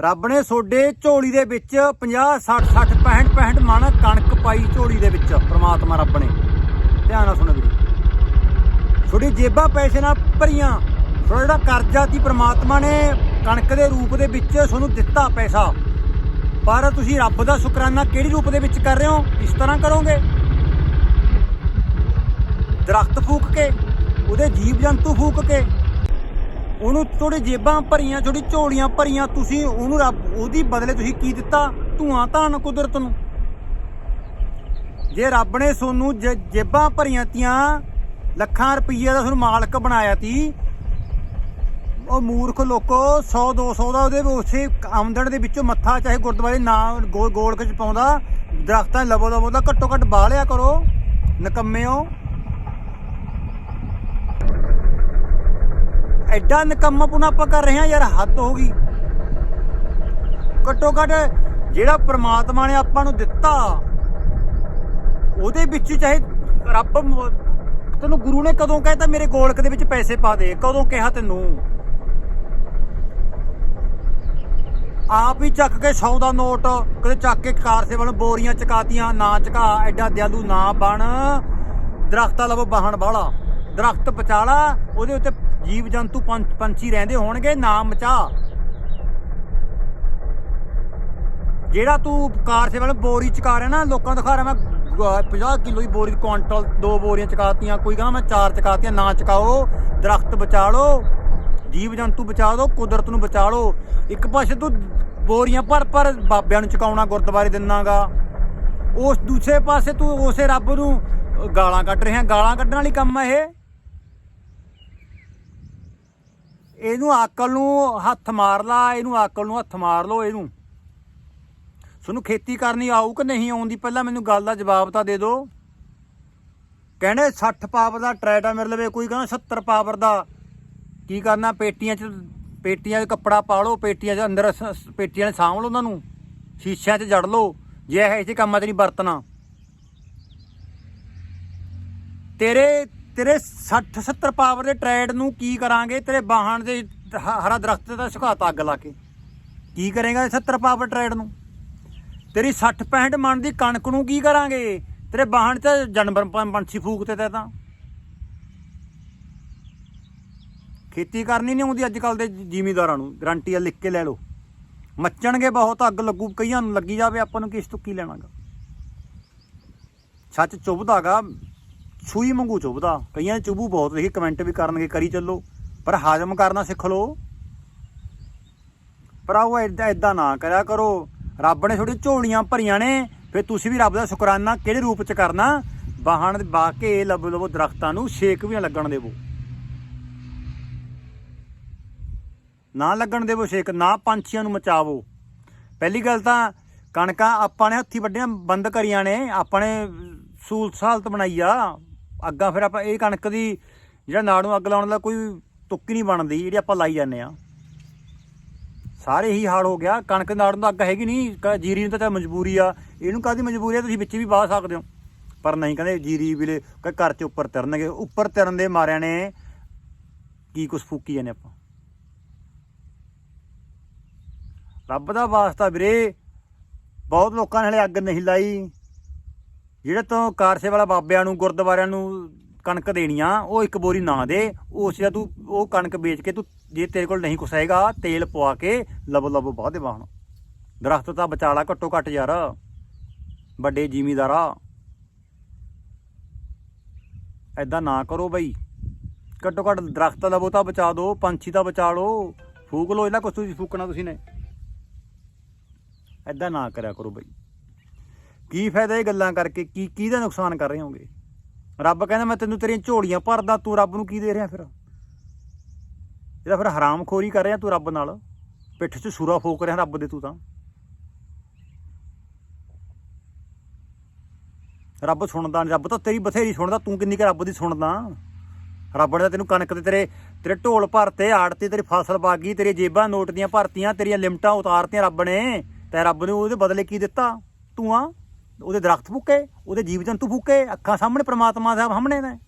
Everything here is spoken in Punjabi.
ਰੱਬ ਨੇ ਸੋਡੇ ਝੋਲੀ ਦੇ ਵਿੱਚ 50 60 60 65 65 ਮਣ ਕਣਕ ਪਾਈ ਝੋਲੀ ਦੇ ਵਿੱਚ, ਪ੍ਰਮਾਤਮਾ ਰੱਬ ਨੇ। ਧਿਆਨ ਨਾਲ ਸੁਣੋ ਵੀਰੇ। ਤੁਹਾਡੀ ਜੇਬਾਂ ਪੈਸੇ ਨਾਲ ਭਰੀਆਂ, ਤੁਹਾਡਾ ਜਿਹੜਾ ਕਰਜ਼ਾ ਸੀ ਪ੍ਰਮਾਤਮਾ ਨੇ ਕਣਕ ਦੇ ਰੂਪ ਦੇ ਵਿੱਚ ਤੁਹਾਨੂੰ ਦਿੱਤਾ ਪੈਸਾ। ਪਰ ਤੁਸੀਂ ਰੱਬ ਦਾ ਸ਼ੁਕਰਾਨਾ ਕਿਹੜੀ ਰੂਪ ਦੇ ਵਿੱਚ ਕਰ ਰਹੇ ਹੋ? ਇਸ ਤਰ੍ਹਾਂ ਕਰੋਗੇ। ਦਰਖਤ ਫੂਕ ਕੇ, ਉਹਦੇ ਜੀਵ ਜੰਤੂ ਫੂਕ ਕੇ ਉਹਨੂੰ ਥੋੜੀ ਜੇਬਾਂ ਭਰੀਆਂ ਥੋੜੀ ਝੋਲੀਆਂ ਭਰੀਆਂ, ਤੁਸੀਂ ਉਹਨੂੰ ਰੱਬ, ਉਹਦੀ ਬਦਲੇ ਤੁਸੀਂ ਕੀ ਦਿੱਤਾ? ਧੂਆਂ ਧਾਨ ਕੁਦਰਤ ਨੂੰ। ਜੇ ਰੱਬ ਨੇ ਤੁਹਾਨੂੰ ਜ- ਜੇਬਾਂ ਭਰੀਆਂ ਤੀਆਂ, ਲੱਖਾਂ ਰੁਪਈਏ ਦਾ ਤੁਹਾਨੂੰ ਮਾਲਕ ਬਣਾਇਆ ਤੀ, ਉਹ ਮੂਰਖ ਲੋਕੋ 100 200 ਦਾ ਉਹਦੇ ਉਸੇ ਆਮਦਨ ਦੇ ਵਿੱਚੋਂ ਮੱਥਾ ਚਾਹੇ ਗੁਰਦੁਆਰੇ ਨਾ ਗੋਲ ਗੋਲਕ ਚ ਪਾਉਂਦਾ, ਦਰਖਤਾਂ ਲਵੋ ਲਵੋ ਦਾ ਘੱਟੋ ਘੱਟ ਬਾਹ ਲਿਆ ਕਰੋ ਨਕੰਮਿਓ ਐਡਾ ਨਕੰਮਾਪੁਣਾ ਆਪਾਂ ਕਰ ਰਹੇ ਹਾਂ, ਯਾਰ ਹੱਦ ਹੋ ਗਈ। ਘੱਟੋ ਘੱਟ ਜਿਹੜਾ ਪ੍ਰਮਾਤਮਾ ਨੇ ਆਪਾਂ ਨੂੰ ਦਿੱਤਾ, ਉਹਦੇ ਵਿੱਚ ਚਾਹੇ ਰੱਬ ਤੈਨੂੰ ਗੁਰੂ ਨੇ ਕਦੋਂ ਕਹਿਤਾ, ਮੇਰੇ ਗੋਲਕ ਦੇ ਵਿੱਚ ਪੈਸੇ ਪਾ ਦੇ, ਕਦੋਂ ਕਿਹਾ ਤੈਨੂੰ? ਆਪ ਹੀ ਚੱਕ ਕੇ 100 ਦਾ ਨੋਟ, ਕਦੇ ਚੱਕ ਕੇ ਕਾਰ ਸੇ ਵੱਲ ਬੋਰੀਆਂ ਚਕਾਤੀਆਂ, ਨਾ ਚਕਾ, ਐਡਾ ਦਿਆਲੂ ਨਾ ਬਣ। ਦਰਖਤਾਂ ਲਵੋ ਬਾਹਣ ਬਾਲਾ ਦਰਖਤ ਪਚਾਲਾ, ਉਹਦੇ ਉੱਤੇ ਜੀਵ ਜੰਤੂ ਪੰਛ- ਪੰਛੀ ਰਹਿੰਦੇ ਹੋਣਗੇ ਨਾ ਮਚਾ। ਜਿਹੜਾ ਤੂੰ ਕਾਰ ਸੇ ਵੱਲ ਬੋਰੀ ਚਕਾ ਰਿਹਾ ਨਾ, ਲੋਕਾਂ ਨੂੰ ਦਿਖਾ ਰਿਹਾ ਮੈਂ ਗ- 50 ਕਿਲੋ ਦੀ ਬੋਰੀ, ਕੁਆਂਟਲ ਦੋ ਬੋਰੀਆਂ ਚਕਾਤੀਆਂ, ਕੋਈ ਕਹਿੰਦਾ ਮੈਂ ਚਾਰ ਚਕਾਤੀਆਂ, ਨਾ ਚਕਾਓ, ਦਰਖਤ ਬਚਾ ਲਓ, ਜੀਵ ਜੰਤੂ ਬਚਾ ਦਿਓ ਕੁਦਰਤ ਨੂੰ ਬਚਾ ਲਓ। ਇੱਕ ਪਾਸੇ ਤੂੰ ਬੋਰੀਆਂ ਭਰ ਭਰ ਬਾਬਿਆਂ ਨੂੰ ਚਕਾਉਣਾ, ਗੁਰਦੁਆਰੇ ਦਿਨਾਗਾ। ਉਸ ਦੂਸਰੇ ਪਾਸੇ ਤੂੰ ਉਸੇ ਰੱਬ ਨੂੰ ਗਾਲਾਂ ਕੱਢ ਰਿਹਾ ਗਾਲਾਂ ਕੱਢਣ ਵਾਲੀ ਕੰਮ ਹੈ ਇਹ। ਇਹਨੂੰ ਆਕਲ ਨੂੰ ਹੱਥ ਮਾਰ ਲਾ, ਇਹਨੂੰ ਆਕਲ ਨੂੰ ਹੱਥ ਮਾਰ ਲਓ ਇਹਨੂੰ। ਤੁਹਾਨੂੰ ਖੇਤੀ ਕਰਨੀ ਆਊ ਕਿ ਨਹੀਂ ਆਉਂਦੀ ਪਹਿਲਾਂ ਮੈਨੂੰ ਗੱਲ ਦਾ ਜਵਾਬ ਤਾਂ ਦੇ ਦਿਓ। ਕਹਿੰਦੇ 60 ਪਾਵਰ ਦਾ ਟਰੈਕਟਰ ਮੇਰੇ ਲਵੇ, ਕੋਈ ਕਹਿੰਦਾ 70 ਪਾਵਰ ਦਾ। ਕੀ ਕਰਨਾ, ਪੇਟੀਆਂ 'ਚ ਪੇਟੀਆਂ 'ਚ ਕੱਪੜਾ ਪਾ ਲਓ, ਪੇਟੀਆਂ 'ਚ ਅੰਦਰ ਸ- ਪੇਟੀਆਂ ਨੇ ਸਾਂਭ ਲਓ ਉਹਨਾਂ ਨੂੰ। ਸ਼ੀਸ਼ਿਆਂ 'ਚ ਜੜ ਲਓ, ਜੇ ਇਹ ਇਸੇ ਕੰਮਾਂ 'ਚ ਨਹੀਂ ਵਰਤਣਾ। ਤੇਰੇ ਤੇਰੇ 60 70 ਪਾਵਰ ਦੇ ਟਰੈਡ ਨੂੰ ਕੀ ਕਰਾਂਗੇ? ਤੇਰੇ ਬਾਹਣ ਦੇ ਹ- ਹਰਾ ਦਰਖਤ ਦਾ ਸੁਕਾਤਾ ਅੱਗ ਲਾ ਕੇ। ਕੀ ਕਰੇਗਾ 70 ਪਾਵਰ ਟਰੈਡ ਨੂੰ? ਤੇਰੀ 60 65 ਮਣ ਦੀ ਕਣਕ ਨੂੰ ਕੀ ਕਰਾਂਗੇ? ਤੇਰੇ ਬਾਹਣ ਤੇ ਜਾਨਵਰ ਪ- ਪੰਛੀ ਫੂਕਤੇ ਤੇ ਤਾਂ। ਖੇਤੀ ਕਰਨੀ ਨਹੀਂ ਆਉਂਦੀ ਅੱਜ ਕੱਲ ਦੇ ਜ਼ਿਮੀਦਾਰਾਂ ਨੂੰ। ਗਰੰਟੀ ਆ ਲਿਖ ਕੇ ਲੈ ਲਓ। ਮੱਚਣਗੇ ਬਹੁਤ, ਅੱਗ ਲੱਗੂ, ਕਈਆਂ ਨੂੰ ਲੱਗੀ ਜਾਵੇ, ਆਪਾਂ ਨੂੰ ਕਿਸ ਤੋਂ ਕੀ ਲੈਣਾਗਾ? ਸੱਚ ਚੁੱਭਦਾਗਾ। ਸੂਈ ਮੰਗੂ ਚੁੱਭਦਾ। ਕਈਆਂ ਦੇ ਚੁੱਭੂ ਬਹੁਤ, ਦੇਖੀ ਕਮੈਂਟ ਵੀ ਕਰਨਗੇ, ਕਰੀ ਚੱਲੋ। ਪਰ ਹਾਜ਼ਮ ਕਰਨਾ ਸਿੱਖ ਲਓ। ਪਰ ਆਓ ਐਦਾਂ ਐਦਾਂ ਨਾ ਕਰਿਆ ਕਰੋ। ਰੱਬ ਨੇ ਤੁਹਾਡੀ ਝੋਲੀਆਂ ਭਰੀਆਂ ਨੇ, ਫਿਰ ਤੁਸੀਂ ਵੀ ਰੱਬ ਦਾ ਸ਼ੁਕਰਾਨਾ ਕਿਹੜੇ ਰੂਪ ਚ ਕਰਨਾ? ਬਾਹਣ ਬਾ ਕੇ ਲੱਭ ਲਵੋ ਦਰਖਤਾਂ ਨੂੰ, ਛੇਕ ਵੀ ਨਾ ਲੱਗਣ ਦੇਵੋ। ਨਾ ਲੱਗਣ ਦੇਵੋ ਛੇਕ, ਨਾ ਪੰਛੀਆਂ ਨੂੰ ਮਚਾਵੋ। ਪਹਿਲੀ ਗੱਲ ਤਾਂ ਕਣਕਾਂ ਆਪਾਂ ਨੇ ਹੱਥੀ ਵੱਢੀਆਂ, ਬੰਦ ਕਰੀਆਂ ਨੇ। ਆਪਾਂ ਨੇ ਸਹੂਲਤ ਸਾਲਤ ਬਣਾਈ ਆ। ਅੱਗਾ ਫਿਰ ਆਪਾਂ ਇਹ ਕਣਕ ਦੀ ਜਿਹੜਾ ਨਾੜ ਨੂੰ ਅੱਗ ਲਾਉਣ ਦਾ ਕੋਈ ਤੁੱਕੀ ਨਹੀਂ ਬਣਦੀ, ਜਿਹੜੀ ਆਪਾਂ ਲਾਈ ਜਾਂਦੇ ਆ ਸਾਰੇ ਹੀ ਹਾਲ ਹੋ ਗਿਆ, ਕਣਕ ਨਾੜ ਨੂੰ ਤਾਂ ਅੱਗ ਹੈਗੀ ਨਹੀਂ, ਕ- ਜੀਰੀ ਨੂੰ ਤਾਂ ਮਜਬੂਰੀ ਆ, ਇਹਨੂੰ ਕਾਦੀ ਮਜਬੂਰੀ ਆ, ਤੁਸੀਂ ਵਿੱਚ ਵੀ ਵਾਹ ਸਕਦੇ ਹੋ। ਪਰ ਨਹੀਂ, ਕਹਿੰਦੇ ਜੀਰੀ ਵੀਲੇ ਘਰ 'ਚ ਉੱਪਰ ਤਰਨਗੇ, ਉੱਪਰ ਤਰਨ ਦੇ ਮਾਰਿਆਂ ਨੇ ਕੀ ਕੁਛ ਫੂਕੀ ਜਾਂਦੇ ਆਪਾਂ। ਰੱਬ ਦਾ ਵਾਸਤਾ ਵੀਰੇ, ਬਹੁਤ ਲੋਕਾਂ ਨੇ ਹਲੇ ਅੱਗ ਨਹੀਂ ਲਾਈ। ਜਿਹੜੇ ਤੋਂ ਕਾਰਸੇ ਵਾਲਾ ਬਾਬਿਆਂ ਨੂੰ, ਗੁਰਦੁਆਰਿਆਂ ਨੂੰ ਕਣਕ ਦੇਣੀ ਆ ਉਹ ਇੱਕ ਬੋਰੀ ਨਾ ਦੇ। ਉਸ ਜਾਂ ਤੂੰ, ਉਹ ਕਣਕ ਵੇਚ ਕੇ ਤੂੰ ਜੇ ਤੇਰੇ ਕੋਲ ਨਹੀਂ ਕੁਛ ਹੈਗਾ, ਤੇਲ ਪਵਾ ਕੇ ਲਬ ਲਬ ਵਾਹ ਦੇ ਦਰਖਤ ਤਾਂ ਬਚਾਲਾ ਘੱਟੋ ਘੱਟ ਯਾਰ, ਵੱਡੇ ਜ਼ਿਮੀਦਾਰਾ। ਐਦਾਂ ਨਾ ਕਰੋ ਬਈ। ਘੱਟੋ ਘੱਟ ਦਰਖਤ ਲਵੋ ਤਾਂ ਬਚਾ ਦਿਓ ਪੰਛੀ ਤਾਂ ਬਚਾ ਲਓ। ਫੂਕ ਲਓ ਇਹਦਾ ਕੁਛ ਤੁਸੀਂ ਫੂਕਣਾ ਤੁਸੀਂ ਨੇ। ਐਦਾਂ ਨਾ ਕਰਿਆ ਕਰੋ ਬਈ। ਕੀ ਫਾਇਦਾ ਇਹ ਗੱਲਾਂ ਕਰਕੇ? ਕੀ ਕੀ ਦਾ ਨੁਕਸਾਨ ਕਰ ਰਹੇ ਹੋਗੇ? ਰੱਬ ਕਹਿੰਦਾ, ਮੈਂ ਤੈਨੂੰ ਤੇਰੀਆਂ ਝੋੜੀਆਂ ਭਰਦਾ, ਤੂੰ ਰੱਬ ਨੂੰ ਕੀ ਦੇ ਰਿਹਾ ਫਿਰ? ਇਹਦਾ ਫਿਰ ਹਰਾਮਖੋਰੀ ਕਰ ਰਿਹਾ ਤੂੰ ਰੱਬ ਨਾਲ। ਪਿੱਠ 'ਚ ਸੂਰਾ ਫੂਕ ਰਿਹਾ ਰੱਬ ਦੇ ਤੂੰ ਤਾਂ। ਰੱਬ ਸੁਣਦਾ ਨਹੀਂ ਰੱਬ ਤਾਂ ਤੇਰੀ ਬਥੇਰੀ ਸੁਣਦਾ, ਤੂੰ ਕਿੰਨੀ ਕੁ ਰੱਬ ਦੀ ਸੁਣਦਾ। ਰੱਬ ਨੇ ਤੈਨੂੰ ਕਣਕ 'ਤੇ ਤੇਰੇ ਤੇਰੇ ਢੋਲ ਭਰਤੇ ਆੜ 'ਤੇ ਤੇਰੀ ਫਸਲ ਬਾਗੀ ਤੇਰੀ ਜੇਬਾਂ ਨੋਟ ਦੀਆਂ ਭਰਤੀਆਂ, ਤੇਰੀਆਂ ਲਿਮਟਾਂ ਉਤਾਰਤੀਆਂ ਰੱਬ ਨੇ। ਤੇ ਰੱਬ ਨੇ ਉਹਦੇ ਬਦਲੇ ਕੀ ਦਿੱਤਾ? ਤੂੰ ਆ? ਉਹਦੇ ਦਰਖਤ ਫੂਕੇ ਉਹਦੇ ਜੀਵ ਜੰਤੂ ਫੂਕੇ ਅੱਖਾਂ ਸਾਹਮਣੇ ਪ੍ਰਮਾਤਮਾ ਦਾ ਸਾਹਮਣੇ ਨੇ।